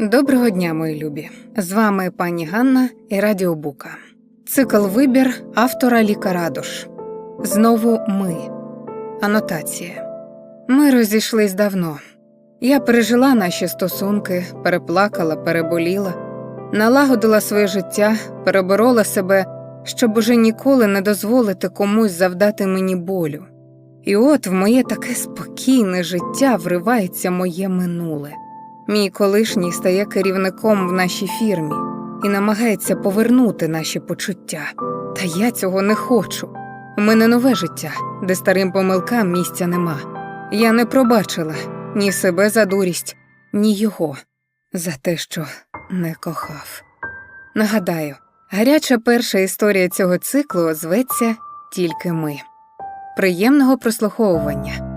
Доброго дня, мої любі. З вами пані Ганна і Радіо Бука. Цикл вибір автора Ліка Радош. Знову ми. Анотація. Ми розійшлись давно. Я пережила наші стосунки, переплакала, переболіла, налагодила своє життя, переборола себе, щоб уже ніколи не дозволити комусь завдати мені болю. І от в моє таке спокійне життя вривається моє минуле. Мій колишній стає керівником в нашій фірмі і намагається повернути наші почуття. Та я цього не хочу. У мене нове життя, де старим помилкам місця нема. Я не пробачила ні себе за дурість, ні його за те, що не кохав. Нагадаю, гаряча перша історія цього циклу зветься Тільки ми. Приємного прослуховування.